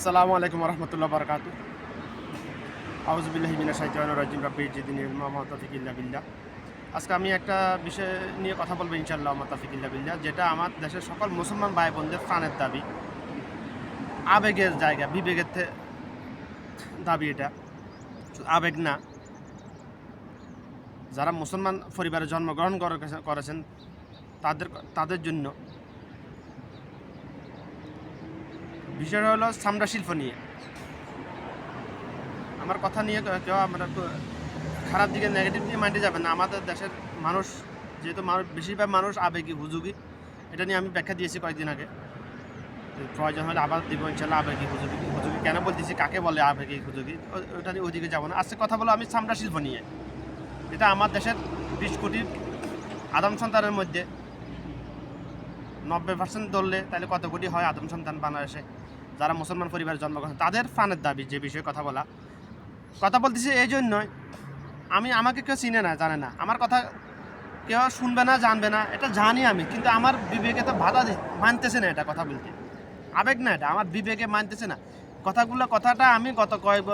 আসসালামু আলাইকুম রহমতুল্লাহ বরকাত আউজবিল্লাহ মিনা সাইজান রাজিম। রাব্বি জিদিন মোহাম্মদ তফিকিল্লা বিল্লাহ। আজকে আমি একটা বিষয় নিয়ে কথা বলব ইনশাল্লাহ মোহাম্মদ বিল্লাহ, যেটা আমার দেশের সকল মুসলমান ভাই বোনদের প্রাণের দাবি। আবেগের জায়গা, বিবেকের দাবি এটা। আবেগ না। যারা মুসলমান পরিবারে জন্মগ্রহণ করেছেন, তাদের তাদের জন্য বিষয়টা হলো চামড়া শিল্প নিয়ে। আমার কথা নিয়ে কেউ- আমরা খারাপ দিকে নেগেটিভ নিয়ে মাইন্ডে যাবে না। আমাদের দেশের মানুষ, যেহেতু মানুষ, বেশিরভাগ মানুষ আবেগী, হুজুগি, এটা নিয়ে আমি ব্যাখ্যা দিয়েছি কয়েকদিন আগে। প্রয়োজন হলে আবার দিব, ইনশাল্লাহ আবেগী, হুজুগি হুজুগি কেন বলতেছি, কাকে বলে আবেগী, হুজুগি? ওটা নিয়ে ওইদিকে যাব না। আজকে কথা বলো আমি চামড়া শিল্প নিয়ে। এটা আমার দেশের বিশ কোটির আদম সন্তানের মধ্যে নব্বই পার্সেন্ট ধরলে তাহলে কত কোটি হয় আদম সন্তান বাংলাদেশে? যারা মুসলমান পরিবারে জন্মগ্রহণ তাদের ফানের দাবি যে বিষয়ে কথা বলা। কথা বলতেছি এই জন্যই। আমি, আমাকে কেউ চিনে না, জানে না। আমার কথা কেউ শুনবে না, জানবে না, এটা জানি আমি, কিন্তু আমার বিবেকে তো বাধা মানতেছে না এটা কথা বলতে। আবেগ না এটা, আমার বিবেকে মানতেছে না। কথাগুলো, কথাটা আমি গত কয়েক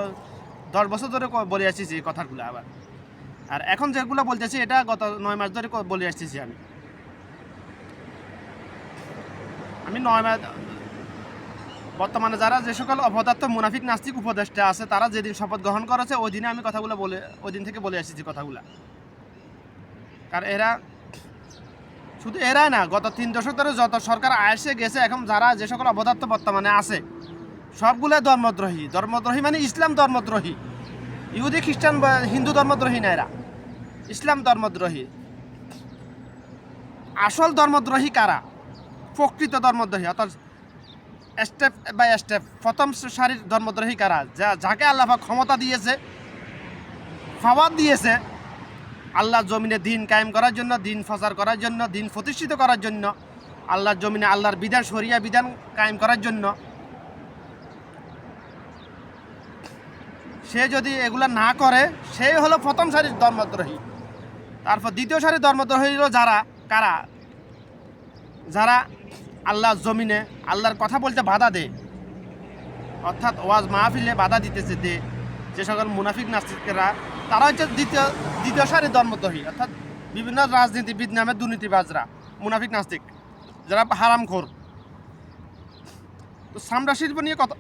দশ বছর ধরে বলে আসছি এই কথাগুলো আবার। আর এখন যেগুলো বলতেছি এটা গত নয় মাস ধরে বলে আসতেছি আমি। আমি নয় মাস বর্তমানে যারা যে সকল অপদার্থ মুনাফিক নাস্তিক উপদেষ্টা আছে, তারা যেদিন শপথ গ্রহণ করেছে ওই দিনে আমি কথাগুলো বলে ওই দিন থেকে বলে আসছি কথাগুলো। কারণ এরা শুধু এরাই না, গত তিন দশক ধরে যত সরকার আসে গেছে, এখন যারা যে সকল অপদার্থ বর্তমানে আছে সবগুলো ধর্মদ্রোহী। ধর্মদ্রোহী মানে ইসলাম ধর্মদ্রোহী। ইহুদি, খ্রিস্টান বা হিন্দু ধর্মদ্রোহী না এরা। ইসলাম ধর্মদ্রোহী। আসল ধর্মদ্রোহী কারা? প্রকৃত ধর্মদ্রোহী। অর্থাৎ স্টেপ বাই স্টেপ প্রথম সারির ধর্মদ্রোহী কারা? যা, যাকে আল্লাহ ক্ষমতা দিয়েছে ফাওয়ার দিয়েছে, আল্লাহ জমিনে দিন কায়েম করার জন্য, দিন প্রচার করার জন্য, দিন প্রতিষ্ঠিত করার জন্য আল্লাহর জমিনে আল্লাহর বিধান সরিয়া বিধান কায়েম করার জন্য। সে যদি এগুলা না করে, সে হলো প্রথম সারির ধর্মদ্রোহী। তারপর দ্বিতীয় সারির ধর্মদ্রোহী হলো যারা? কারা? যারা আল্লাহর জমিনে আল্লাহর কথা বলতে বাধা দেয়। অর্থাৎ ওয়াজ মাহফিলে বাধা দিতেছে দে যে সকল মুনাফিক নাস্তিকরা, তারা হচ্ছে দ্বিতীয় দ্বিতীয় সারির ধর্মদ্রোহী। অর্থাৎ বিভিন্ন রাজনীতিবিদ নামে দুর্নীতিবাজরা, মুনাফিক নাস্তিক, যারা হারামখোর। তো সামরা শিল্প নিয়ে কথা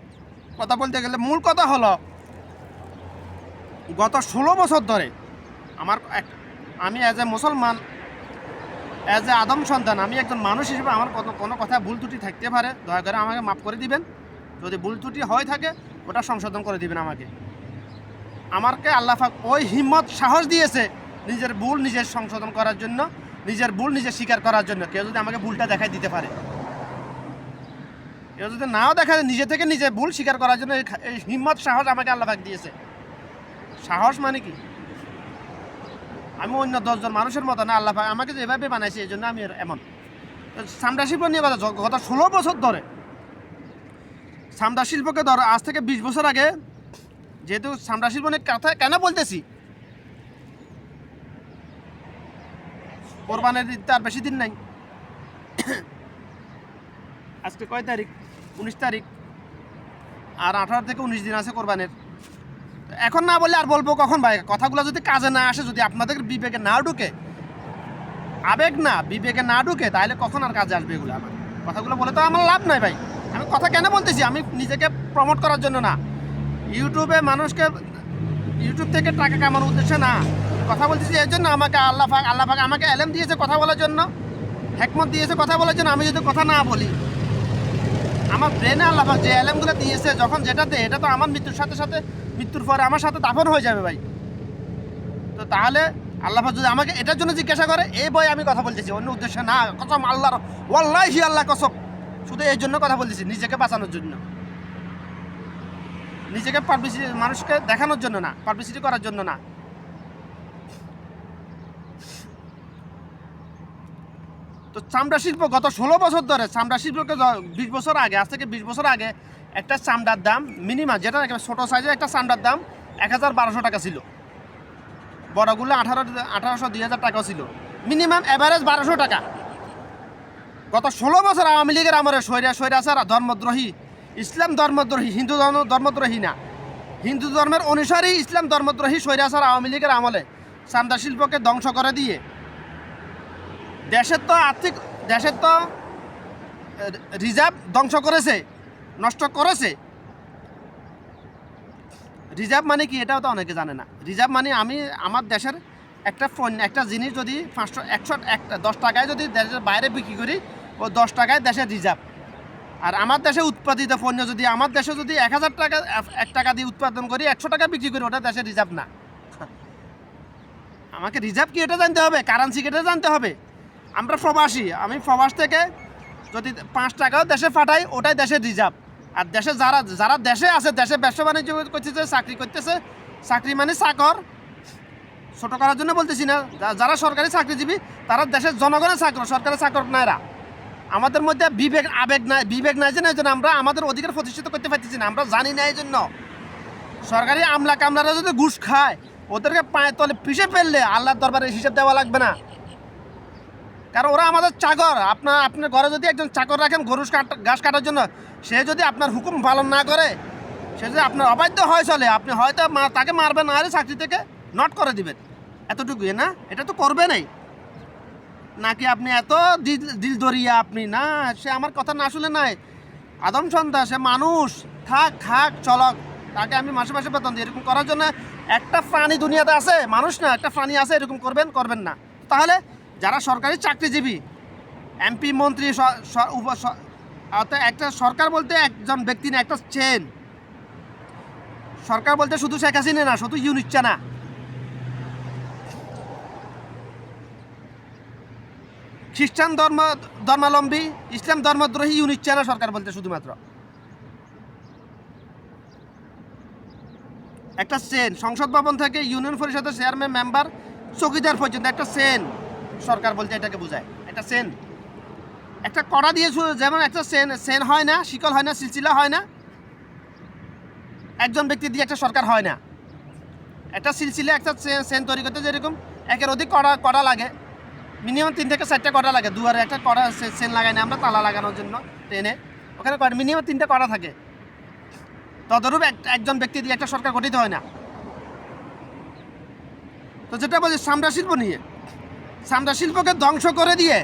কথা বলতে গেলে মূল কথা হলো, গত ষোলো বছর ধরে আমার এক- আমি অ্যাজ এ মুসলমান অ্যাজ এ আদম সন্তান, আমি একজন মানুষ হিসেবে আমার কোনো কোনো কথা ভুল ত্রুটি থাকতে পারে, দয়া করে আমাকে মাফ করে দিবেন। যদি ভুল ত্রুটি হয়ে থাকে, ওটা সংশোধন করে দিবেন আমাকে। আমাকে আল্লাহ পাক ওই হিম্মত, সাহস দিয়েছে নিজের ভুল নিজের সংশোধন করার জন্য, নিজের ভুল নিজে স্বীকার করার জন্য। কেউ যদি আমাকে ভুলটা দেখাই দিতে পারে। কেউ যদি নাও দেখা নিজে থেকে নিজে ভুল স্বীকার করার জন্য এই হিম্মত, সাহস আমাকে আল্লাহ পাক দিয়েছে। সাহস মানে কি? আমি অন্য দশজন মানুষের মতো না, আল্লাহ আমাকে যেভাবে বানাইছে, এই জন্য আমি এমন। চামড়া শিল্প নিয়ে কথা গত ষোলো বছর ধরে। চামড়া শিল্পকে ধর, আজ থেকে বিশ বছর আগে যেহেতু চামড়া শিল্প নিয়ে কথা কেন বলতেছি? কোরবানের তো আর বেশি দিন নাই। আজকে কয় তারিখ? উনিশ তারিখ। আর আঠারো থেকে উনিশ দিন আছে কোরবানের। এখন না বলে আর বলব কখন ভাই? কথাগুলো যদি কাজে না আসে, যদি আপনাদের বিবেকে না ঢুকে, আবেগ না, বিবেকে না ঢুকে, তাহলে কখন আর কাজে আসবে এগুলো আমার? কথাগুলো বলে তো আমার লাভ নাই ভাই। আমি কথা কেন বলতেছি? আমি নিজেকে প্রমোট করার জন্য না। ইউটিউবে মানুষকে, ইউটিউব থেকে টাকা কামানোর উদ্দেশ্যে না। কথা বলতেছি এর জন্য আমাকে আল্লাহ পাক আল্লাহ পাক আমাকে এলেম দিয়েছে কথা বলার জন্য, হেকমত দিয়েছে কথা বলার জন্য। আমি যদি কথা না বলি, আমার ব্রেনে আল্লাহ পাক যে এলেমগুলো দিয়েছে, যখন যেটা দেয় এটা তো আমার মৃত্যুর সাথে সাথে মৃত্যুর পরে আমার সাথে দাফন হয়ে যাবে ভাই। তো তাহলে আল্লাহ যদি আমাকে এটার জন্য জিজ্ঞাসা করে এই বই আমি কথা বলতেছি, অন্য উদ্দেশ্যে না, কসম আল্লাহর হি আল্লাহ কসম। শুধু এই জন্য কথা বলতেছি, নিজেকে বাঁচানোর জন্য। নিজেকে পাবলিসিটি মানুষকে দেখানোর জন্য না পাবলিসিটি করার জন্য না। তো চামড়া শিল্প গত ষোলো বছর ধরে, চামড়া শিল্পকে বিশ বছর আগে, আজ থেকে বিশ বছর আগে একটা চামড়ার দাম মিনিমাম যেটা একেবারে ছোটো সাইজের একটা চামড়ার দাম এক হাজার বারোশো টাকা ছিল। বড়গুলো আঠারো, আঠারোশো, দুই হাজার টাকা ছিল। মিনিমাম অ্যাভারেজ বারোশো টাকা। গত ষোলো বছর আওয়ামী লীগের আমলে সৈরা সৈরা সৈরাচার ধর্মদ্রোহী, ইসলাম ধর্মদ্রোহী, হিন্দু ধর্ম, ধর্মদ্রোহী না। হিন্দু ধর্মের অনুসারী ইসলাম ধর্মদ্রোহী, স্বৈরাচার আওয়ামী লীগের আমলে চান্দা শিল্পকে ধ্বংস করে দিয়ে দেশের তো আর্থিক, দেশের তো রিজার্ভ ধ্বংস করেছে, নষ্ট করেছে। রিজার্ভ মানে কি এটাও তো অনেকে জানে না। রিজার্ভ মানে আমি, আমার দেশের একটা পণ্য একটা জিনিস যদি পাঁচশো, একশো, একটা, দশ টাকায় যদি দেশের বাইরে বিক্রি করি, ও দশ টাকায় দেশের রিজার্ভ। আর আমার দেশে উৎপাদিত পণ্য যদি, আমার দেশে যদি এক হাজার টাকা, এক টাকা দিয়ে উৎপাদন করি, একশো টাকা বিক্রি করি, ওটা দেশের রিজার্ভ না। আমাকে রিজার্ভ কি এটা জানতে হবে? কারেন্সি কি এটা জানতে হবে? আমরা প্রবাসী, আমি প্রবাস থেকে যদি পাঁচ টাকাও দেশে পাঠাই, ওটাই দেশের রিজার্ভ। আর দেশে যারা যারা দেশে আছে, দেশে ব্যবসা বাণিজ্য করতেছে, চাকরি করতেছে, চাকরি মানে চাকর। ছোট করার জন্য বলতেছি না যারা সরকারি চাকরিজীবী, তারা দেশের জনগণের চাকর সরকারি চাকর নাইরা আমাদের মধ্যে বিবেক, আবেগ নাই, বিবেক নাই যে না জন্য আমরা আমাদের অধিকার প্রতিষ্ঠিত করতে পারতেছি না, আমরা জানি না এই জন্য। সরকারি আমলা কামলারা যদি ঘুষ খায়, ওদেরকে পায়ে তলে পিষে ফেললে আল্লাহর দরবারে হিসেব দেওয়া লাগবে না। কারণ ওরা আমাদের চাকর। আপনার আপনার ঘরে যদি একজন চাকর রাখেন গরু ঘাস কাটার জন্য, সে যদি আপনার হুকুম পালন না করে, সে যদি আপনার অবাধ্য হয় চলে, আপনি হয়তো তাকে মারবেন হলে চাকরি থেকে নট করে দিবেন। এতটুকুই, না? এটা তো করবে নাই। নাকি আপনি এত দিল দিল দরিয়া আপনি? না, সে আমার কথা না শুনে নাই। আদম সন্ধ্যা সে মানুষ। থাক খাক চলক। তাকে আমি মাসে মাসে বেতন দিই। এরকম করার জন্য একটা প্রাণী দুনিয়াতে আছে। মানুষ না, একটা প্রাণী আছে, এরকম করবেন করবেন না। তাহলে যারা সরকারি চাকরিজীবী এমপি মন্ত্রী অর্থাৎ একটা সরকার বলতে একজন ব্যক্তি না, একটা চেন সরকার বলতে শুধু শেখ হাসিনা না, শুধু ইউনিচ্ছা না খ্রিস্টান ধর্ম, ধর্মাবলম্বী, ইসলাম ধর্মদ্রোহী ইউনিট না সরকার বলতে শুধুমাত্র। একটা সেন সংসদ ভবন থেকে ইউনিয়ন পরিষদের চেয়ারম্যান মেম্বার চৌকিদার পর্যন্ত একটা সেন সরকার বলতে এটাকে বোঝায়। একটা সেন। একটা কড়া দিয়ে যেমন একটা সেন সেন হয় না, শিকল হয় না, সিলসিলা হয় না। একজন ব্যক্তি দিয়ে একটা সরকার হয় না। একটা সিলসিলা, একটা সেন তৈরি করতে যেরকম, একের অধিক কড়া কড়া লাগে। মিনিমাম তিন থেকে চারটা কড়া লাগে। দুয়ারে একটা কড়া সেন লাগাই না আমরা, তালা লাগানোর জন্য ট্রেনে ওখানে মিনিমাম তিনটা কড়া থাকে। তদরূপ এক- একজন ব্যক্তি দিয়ে একটা সরকার গঠিত হয় না। তো যেটা বলছি সামরা শিল্প নিয়ে। সামরা শিল্পকে ধ্বংস করে দিয়ে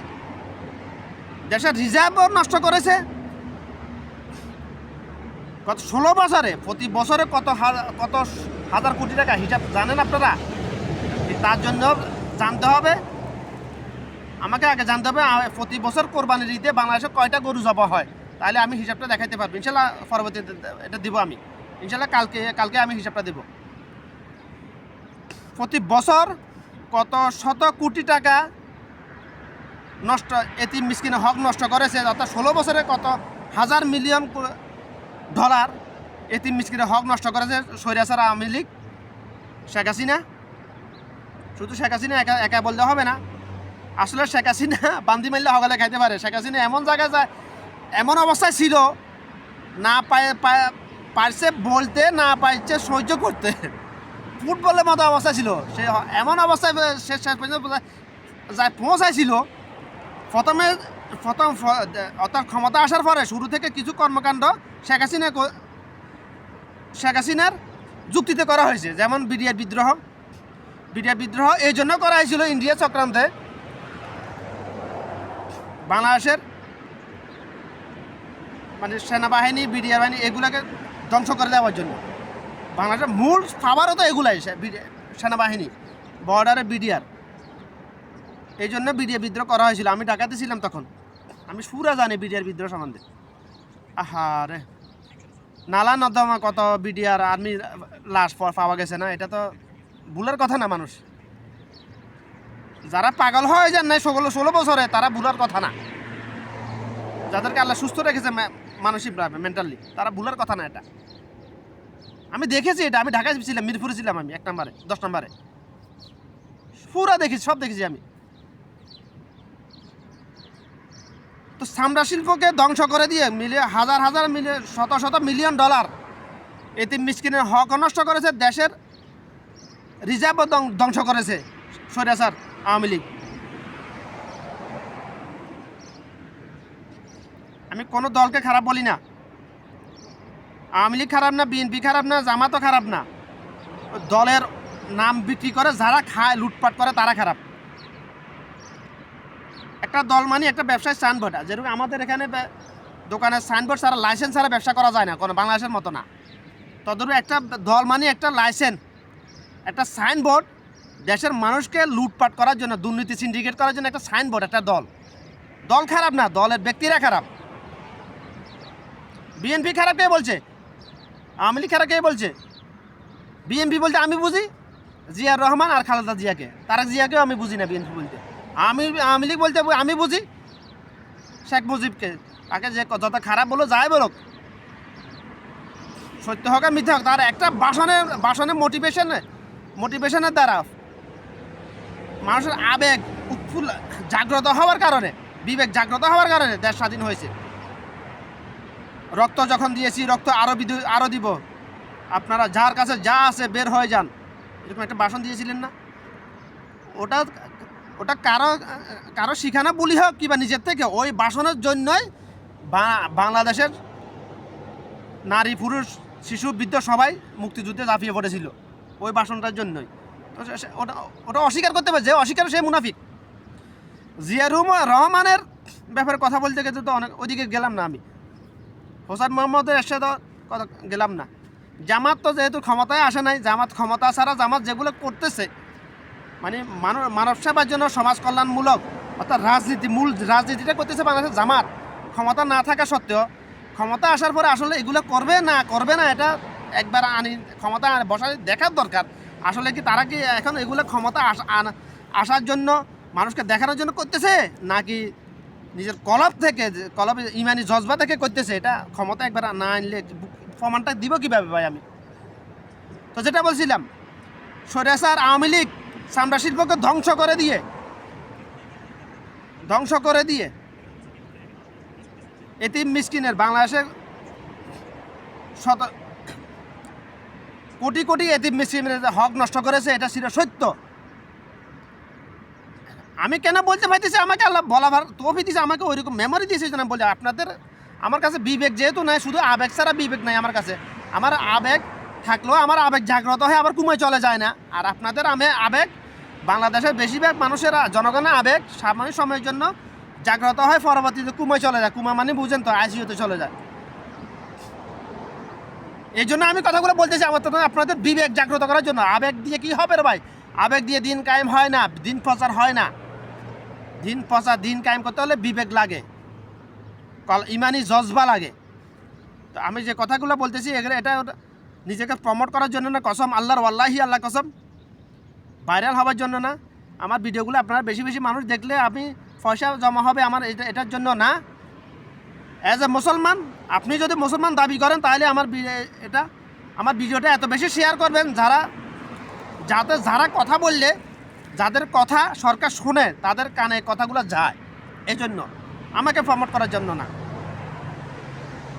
দেশের রিজার্ভও নষ্ট করেছে। গত ষোলো বছরে, প্রতি বছরে কত কত হাজার কোটি টাকা হিসাব জানেন আপনারা? তার জন্য জানতে হবে। আমাকে আগে জানতে হবে প্রতি বছর কোরবানির ঈদে বাংলাদেশে কয়টা গরু জবা হয়? তাহলে আমি হিসাবটা দেখাইতে পারব। ইনশাল্লাহ পরবর্তীতে এটা দিব আমি। ইনশাল্লাহ কালকে কালকে আমি হিসাবটা দেব। প্রতি বছর কত শত কোটি টাকা নষ্ট, এতিম মিসকিনে হক নষ্ট করেছে, অর্থাৎ ষোলো বছরে কত হাজার মিলিয়ন ডলার এতিম মিসকিনে হক নষ্ট করেছে সৈরাসার আওয়ামী লীগ? শেখ হাসিনা? শুধু শেখ হাসিনা একা একা বললে হবে না। আসলে শেখ হাসিনা বান্দি মারলে হগালে খাইতে পারে। শেখ হাসিনা এমন জায়গায় যায়, এমন অবস্থায় ছিল, না পায় পারছে বলতে, না পারছে সহ্য করতে। ফুটবলের মতো অবস্থা ছিল। সে এমন অবস্থায় সে শেষ পর্যন্ত যায় পৌঁছাইছিল। প্রথমে, প্রথম অর্থাৎ ক্ষমতা আসার পরে শুরু থেকে কিছু কর্মকাণ্ড শেখ হাসিনা শেখ হাসিনার যুক্তিতে করা হয়েছে। যেমন বিডিআর বিদ্রোহ বিডিআর বিদ্রোহ এই জন্য করা হয়েছিল ইন্ডিয়া চক্রান্তে। বাংলাদেশের মানে সেনাবাহিনী, বিডিআর বাহিনী এগুলোকে ধ্বংস করে দেওয়ার জন্য। বাংলাদেশের মূল পাওয়ারও তো এগুলাই সেনাবাহিনী, বর্ডারে বিডিআর। এই জন্য বিডিআর বিদ্রোহ করা হয়েছিল। আমি ঢাকাতে ছিলাম তখন। আমি সুরা জানি বিডিআর বিদ্রোহ সম্বন্ধে। আহা রে। নালা নর্দমা কত বিডিআর আর্মি লাশ পাওয়া গেছে না? এটা তো ভুলের কথা না মানুষ। যারা পাগল হয়ে যান নাই, ষোলো ষোলো বছরে তারা ভুলার কথা না। যাদেরকে আল্লাহ সুস্থ রেখেছে মানসিকভাবে মেন্টালি তারা ভুলার কথা না এটা। আমি দেখেছি এটা, আমি ঢাকায় ছিলাম, মিরপুরে ছিলাম আমি, এক নম্বরে, দশ নম্বরে। পুরা দেখেছি, সব দেখেছি আমি। তো চামড়া শিল্পকে ধ্বংস করে দিয়ে মিলে হাজার হাজার মিলিয়ন শত শত মিলিয়ন ডলার এতে মিসকিনের হক নষ্ট করেছে, দেশের রিজার্ভও ধ্বং- ধ্বংস করেছে স্বৈরাচার আওয়ামী লীগ। আমি কোনো দলকে খারাপ বলি না। আওয়ামী লীগ খারাপ না, বিএনপি খারাপ না, জামাতও খারাপ না। দলের নাম বিক্রি করে যারা খায়, লুটপাট করে, তারা খারাপ। একটা দল মানে একটা ব্যবসায় সাইনবোর্ড যেরকম আমাদের এখানে দোকানের সাইনবোর্ড ছাড়া লাইসেন্স ছাড়া ব্যবসা করা যায় না, কোনো বাংলাদেশের মতো না। তদুরু একটা দল মানে একটা লাইসেন্স, একটা সাইনবোর্ড, দেশের মানুষকে লুটপাট করার জন্য, দুর্নীতি সিন্ডিকেট করার জন্য একটা সাইনবোর্ড, একটা দল। দল খারাপ না, দলের ব্যক্তিরা খারাপ। বিএনপি খারাপ কে বলছে? আওয়ামী লীগ কে বলছে? বিএনপি বলতে আমি বুঝি, জিয়ার রহমান আর খালেদা জিয়াকে। তারেক জিয়াকেও আমি বুঝি না বিএনপি বলতে। আমি, আওয়ামী লীগ বলতে আমি বুঝি শেখ মুজিবকে। তাকে যে যত খারাপ বলো যাই বলুক। সত্য হোক আর মিথ্যা হোক, তার একটা বাসনের বাসনের মোটিভেশন মোটিভেশনের দ্বারা মানুষের আবেগ উৎফুল্ল জাগ্রত হওয়ার কারণে বিবেক জাগ্রত হওয়ার কারণে দেশ স্বাধীন হয়েছে। রক্ত যখন দিয়েছি, রক্ত আরও আরও দিব। আপনারা যার কাছে যা আছে বের হয়ে যান। এরকম একটা বাসন দিয়েছিলেন না? ওটা ওটা কারও কারও শিখানা বলি হোক কিংবা নিজের থেকে, ওই বাসনের জন্যই বাংলাদেশের নারী, পুরুষ, শিশু, বৃদ্ধ সবাই মুক্তিযুদ্ধে ঝাঁপিয়ে পড়েছিল ওই বাসনটার জন্যই। তো ওটা ওটা অস্বীকার করতে পারে, যে অস্বীকার সে মুনাফিক। জিয়া রহমান রহমানের ব্যাপারে কথা বলতে গেলে তো অনেক, ওদিকে গেলাম না আমি। হোসান মোহাম্মদের এসে গেলাম না। জামাত তো যেহেতু ক্ষমতায় আসে নাই, জামাত ক্ষমতা ছাড়া জামাত যেগুলো করতেছে মানে মানব মানব সেবার জন্য সমাজ কল্যাণমূলক, অর্থাৎ রাজনীতি, মূল রাজনীতিটা করতেছে বাংলাদেশের জামাত। ক্ষমতা না থাকা সত্ত্বেও, ক্ষমতা আসার পরে আসলে এগুলো করবে না করবে না, এটা একবার আনি, ক্ষমতা বসায় দেখার দরকার। আসলে কি তারা কি এখন এগুলো ক্ষমতা আসার জন্য মানুষকে দেখানোর জন্য করতেছে? নাকি নিজের কলব থেকে যে কলব ইমানি জজবা থেকে করতেছে, এটা ক্ষমতা একবার না আনলে প্রমাণটা দিব কীভাবে ভাই আমি? তো যেটা বলছিলাম সরেসার আওয়ামী লীগ চামড়া শিল্পকে ধ্বংস করে দিয়ে, ধ্বংস করে দিয়ে, এতিম মিসকিনের বাংলাদেশের শত কোটি কোটি এতিম মিসকিনের হক নষ্ট করেছে, এটা ছিল সত্য। আমি কেন বলতে পারতেছি আমাকে আল্লাহ বলাবার তৌফি দিয়েছে আমাকে ওইরকম মেমোরি দিয়েছে যেন বলে, আপনাদের, আমার কাছে বিবেক যেহেতু নাই, শুধু আবেগ ছাড়া বিবেক নাই আমার কাছে। আমার আবেগ থাকলেও আমার আবেগ জাগ্রত হয় আবার কুমায় চলে যায় না। আর আপনাদের, আমি আবেগ, বাংলাদেশের বেশিরভাগ মানুষের, জনগণের আবেগ সাময়িক সময়ের জন্য জাগ্রত হয় পরবর্তীতে কুমায় চলে যায়। কুমা মানে বুঝেন তো আইসিউতে চলে যায়। এই জন্য আমি কথাগুলো বলতেছি, আমার তো আপনাদের বিবেক জাগ্রত করার জন্য। আবেগ দিয়ে কি হবে রে ভাই? আবেগ দিয়ে দিন কায়েম হয় না, দিন প্রচার হয় না। দিন পচা দিন কায়েম করতে হলে বিবেক লাগে। ইমানি জজবা লাগে। তো আমি যে কথাগুলো বলতেছি, এগুলো, এটা নিজেকে প্রমোট করার জন্য না, কসম আল্লাহর আল্লাহি আল্লাহ কসম। ভাইরাল হওয়ার জন্য না। আমার ভিডিওগুলো আপনারা বেশি বেশি মানুষ দেখলে আপনি পয়সা জমা হবে আমার এটা, এটার জন্য না। অ্যাজ এ মুসলমান, আপনি যদি মুসলমান দাবি করেন, তাহলে আমার এটা, আমার ভিডিওটা এত বেশি শেয়ার করবেন যারা, যাতে যারা কথা বললে যাদের কথা সরকার শুনে তাদের কানে কথাগুলো যায় এই জন্য আমাকে প্রমোট করার জন্য না।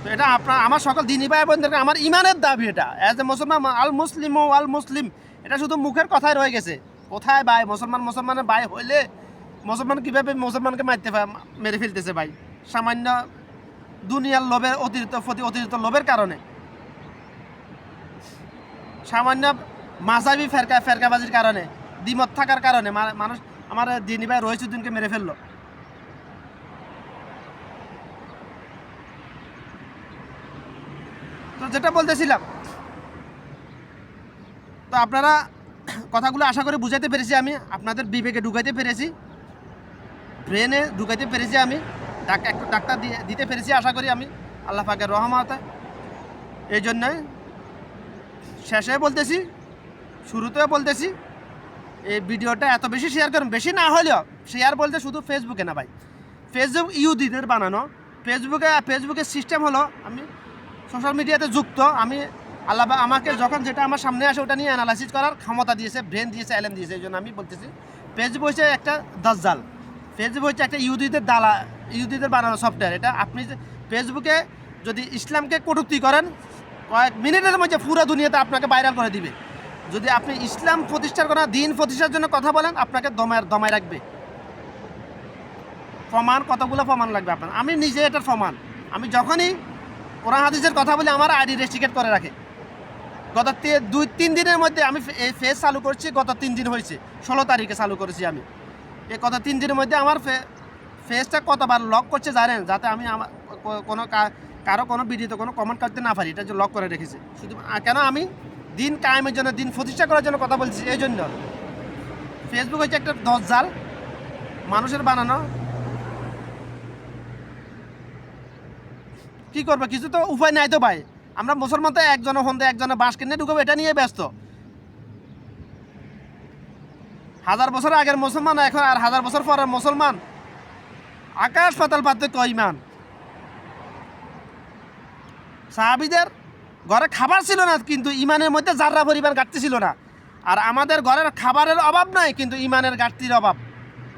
তো এটা আপনার, আমার সকল দিনী ভাই বোনদেরকে আমার ইমানের দাবি এটা। অ্যাজ এ মুসলমান আল মুসলিম ও আল মুসলিম, এটা শুধু মুখের কথাই রয়ে গেছে। কোথায় ভাই? মুসলমান, মুসলমানের ভাই হইলে মুসলমান কীভাবে মুসলমানকে মারতে মেরে ফেলতেছে ভাই? সামান্য দুনিয়ার লোভের অতিরিক্ত অতিরিক্ত লোভের কারণে। সামান্য মাঝাবি ফেরকা ফেরকাবাজির কারণে। দ্বিমত থাকার কারণে মানুষ আমার দিনী ভাই রহিসুদ্দিনকে মেরে ফেলল। তো যেটা বলতেছিলাম, তো আপনারা কথাগুলো আশা করে বুঝাইতে পেরেছি আমি, আপনাদের বিবেকে ঢুকাইতে পেরেছি, ব্রেনে ঢুকাইতে পেরেছি আমি ডাক্তার দিয়ে দিতে পেরেছি আশা করি আমি, আল্লাহ পাকের রহমতে। এই জন্যই শেষে বলতেছি, শুরুতেও বলতেছি এই ভিডিওটা এত বেশি শেয়ার করুন। বেশি না হলেও শেয়ার বলতে শুধু ফেসবুকে না ভাই। ফেসবুক ইউদিদের বানানো। ফেসবুকে ফেসবুকের সিস্টেম হলো, আমি সোশ্যাল মিডিয়াতে যুক্ত। আমি আল্লাহ আমাকে যখন যেটা আমার সামনে আসে ওটা নিয়ে অ্যানালাইসিস করার ক্ষমতা দিয়েছে ব্রেন দিয়েছে এলএম দিয়েছে এই জন্য আমি বলতেছি ফেসবুক হচ্ছে একটা দজ্জাল। ফেসবুক হচ্ছে একটা ইহুদিদের দালা ইহুদিদের বানানো সফটওয়্যার এটা আপনি ফেসবুকে যদি ইসলামকে কটুক্তি করেন, কয়েক মিনিটের মধ্যে পুরো দুনিয়াতে আপনাকে ভাইরাল করে দিবে। যদি আপনি ইসলাম প্রতিষ্ঠার করা দিন প্রতিষ্ঠার জন্য কথা বলেন, আপনাকে দমায় দমায় রাখবে। প্রমাণ, কতগুলো প্রমাণ লাগবে আপনার? আমি নিজে এটার প্রমাণ। আমি যখনই কোরআন হাদিসের কথা বলে, আমার আইডি রেস্ট্রিকেট করে রাখে। গত দুই তিন দিনের মধ্যে আমি এই ফেস চালু করছি, গত তিন দিন হয়েছে। ষোলো তারিখে চালু করেছি আমি। এই গত তিন দিনের মধ্যে আমার ফে- ফেসটা কতবার লক করছে জানেন? যাতে আমি আমার কোনো কারও কোনো ভিডিওতে কোনো কমেন্ট করতে না পারি। এটা যে লক করে রেখেছে। শুধু কেন আমি দিন কায়েমের জন্য, দিন প্রতিষ্ঠা করার জন্য কথা বলছি, এই জন্য। ফেসবুক হচ্ছে একটা দজ্জাল মানুষের বানানো। কি করবে? কিছু তো উপায় নাই তো ভাই। আমরা মুসলমান তো একজনে হন্দে একজনে বাঁশ কিনে ঢুকবো, এটা নিয়ে ব্যস্ত। হাজার বছর আগের মুসলমান, এখন আর হাজার বছর পরের মুসলমান। আকাশ পাতাল পার্থক্য ইমান সাহাবিদের ঘরে খাবার ছিল না, কিন্তু ইমানের মধ্যে যাররা পরিমাণ ঘাটতি ছিল না। আর আমাদের ঘরের খাবারের অভাব নাই, কিন্তু ইমানের ঘাটতির অভাব।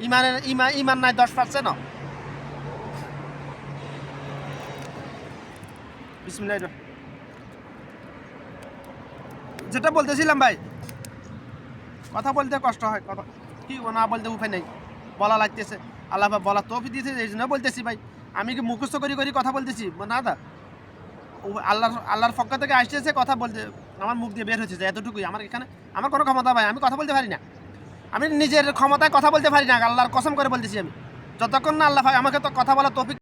ইমানের ইমান ইমান নাই দশ পার্সেন্ট যেটা বলতেছিলাম ভাই, কথা বলতে কষ্ট হয়, কথা কি না বলতে উপায় নেই। বলা লাগতেছে। আল্লাহ বলা তফি দিয়েছে, এই জন্য বলতেছি ভাই, আমি কি মুখস্থ করি করি কথা বলতেছি? না দা। আল্লাহর আল্লাহর পক্ষ থেকে আসতেছে কথা বলতে আমার মুখ দিয়ে বের হচ্ছে যে এতটুকুই। আমার এখানে আমার কোনো ক্ষমতা ভাই, আমি কথা বলতে পারি না। আমি নিজের ক্ষমতায় কথা বলতে পারি না, আল্লাহর কসম করে বলতেছি আমি। যতক্ষণ না আল্লাহ আমাকে তো কথা বলা তৌফিক